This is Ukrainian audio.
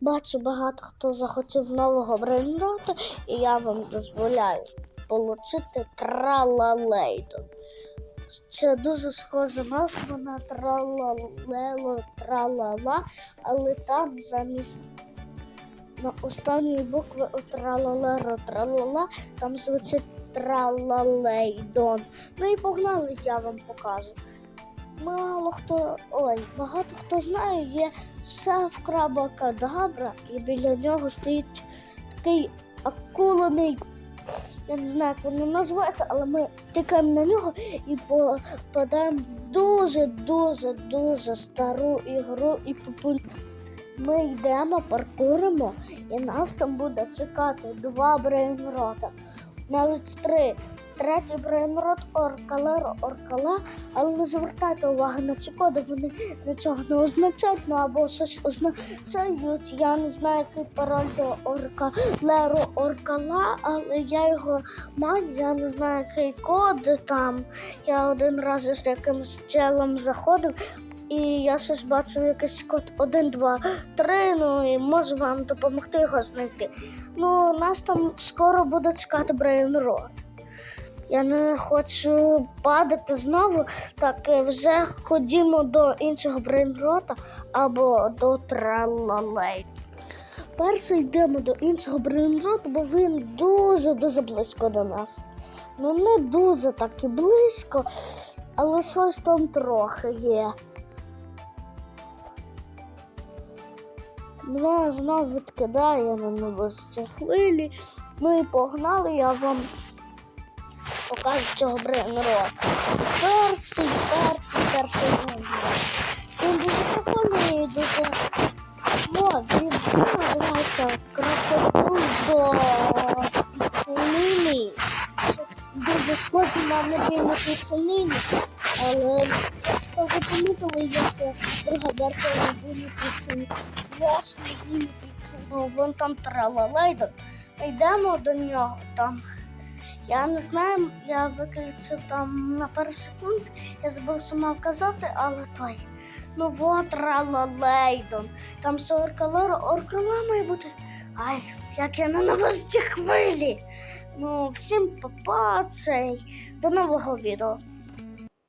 Бачу, багато хто захотів нового брейнрота, і я вам дозволяю отримати тралалейду. Це дуже схожа назва на тралалело тралала, але там замість на останньої букви тралалеро тралала, там звучить тралалейдон. Ну і погнали, я вам покажу. Мало хто, ой, багато хто знає, є шеф краба кадабра, і біля нього стоїть такий акулений, я не знаю, як він називається, але ми тикаємо на нього і попадаємо в дуже, дуже, дуже стару ігру і популярну. Ми йдемо, паркуримо, і нас там буде чекати два брейнрота, навіть три. Третій брейнрот Оркалеро Оркала, але не звертайте увагу на ці коди, вони нічого не означають, ну або щось означають. Я не знаю, який пароль до Оркалеро Оркала, але я його маю, я не знаю, який код там. Я один раз з якимось челом заходив. І я щось бачив якийсь код 1, 2, 3, ну і можу вам допомогти його знайти. Ну, нас там скоро буде чекати брейнрот. Я не хочу падати знову, так е, вже ходімо до іншого брейнрота або до тралалей. Перше йдемо до іншого брейнроту, бо він дуже-дуже близько до нас. Ну, не дуже так і близько, але щось там трохи є. Мене знову відкидає на невеличкі хвилі. Ну і погнали, я вам покажу цього брейнрота. Перший, перший, перший брейнрот. Він дуже прикольний дуже мод. Він називається крокодил до піцеліні. Дуже схоже на небійну піцеліні, але що ви помітили, ще друга версія небійної піцеліні. Ясно, небійну піцеліні. Вон там тралалейда. Йдемо до нього там. Я не знаю, я виключив там на пару секунд, я забув сама вказати, але той. Ну от Ралалейдон. Там все оркалора, оркала має бути. Ай, як я на ці хвилі. Ну, всім папа цей. До нового відео.